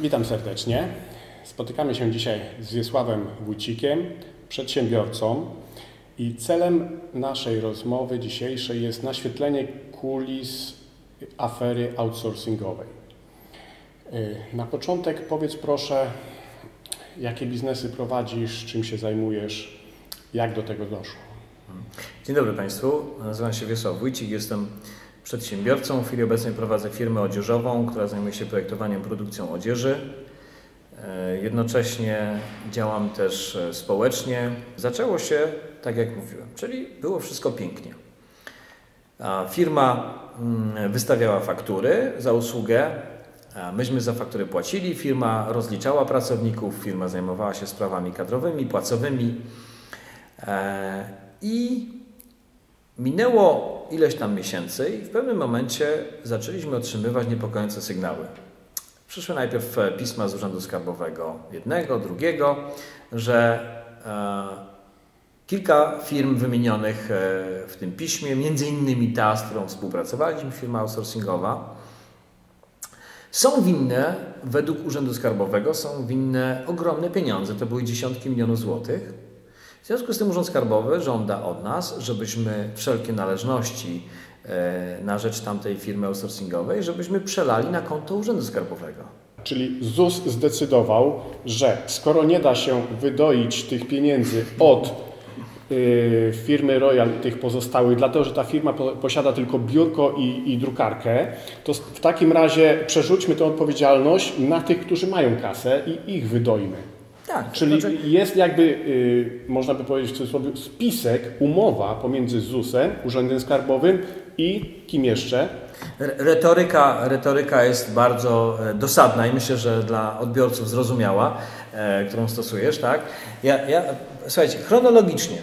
Witam serdecznie. Spotykamy się dzisiaj z Wiesławem Wójcikiem, przedsiębiorcą i celem naszej rozmowy dzisiejszej jest naświetlenie kulis afery outsourcingowej. Na początek powiedz proszę, jakie biznesy prowadzisz, czym się zajmujesz, jak do tego doszło? Dzień dobry Państwu, nazywam się Wiesław Wójcik, jestem przedsiębiorcą. W chwili obecnej prowadzę firmę odzieżową, która zajmuje się projektowaniem, produkcją odzieży. E, jednocześnie działam też e, społecznie. Zaczęło się tak jak mówiłem, czyli było wszystko pięknie. Firma mm, wystawiała faktury za usługę, myśmy za faktury płacili, firma rozliczała pracowników, firma zajmowała się sprawami kadrowymi, płacowymi e, i minęło ileś tam miesięcy i w pewnym momencie zaczęliśmy otrzymywać niepokojące sygnały. Przyszły najpierw pisma z Urzędu Skarbowego jednego, drugiego, że e, kilka firm wymienionych e, w tym piśmie, między innymi ta, z którą współpracowaliśmy, firma outsourcingowa, są winne, według Urzędu Skarbowego, są winne ogromne pieniądze, to były dziesiątki milionów złotych. W związku z tym Urząd Skarbowy żąda od nas, żebyśmy wszelkie należności e, na rzecz tamtej firmy outsourcingowej, żebyśmy przelali na konto Urzędu Skarbowego. Czyli ZUS zdecydował, że skoro nie da się wydoić tych pieniędzy od Y, firmy Royal i tych pozostałych, dlatego że ta firma posiada tylko biurko i, i, drukarkę, to w takim razie przerzućmy tę odpowiedzialność na tych, którzy mają kasę i ich wydoimy. Tak, Czyli znaczy... jest jakby, y, można by powiedzieć w cudzysłowie, spisek, umowa pomiędzy ZUS-em, Urzędem Skarbowym i kim jeszcze? Retoryka, retoryka jest bardzo e, dosadna i myślę, że dla odbiorców zrozumiała, e, którą stosujesz, tak? Ja, ja, słuchajcie, chronologicznie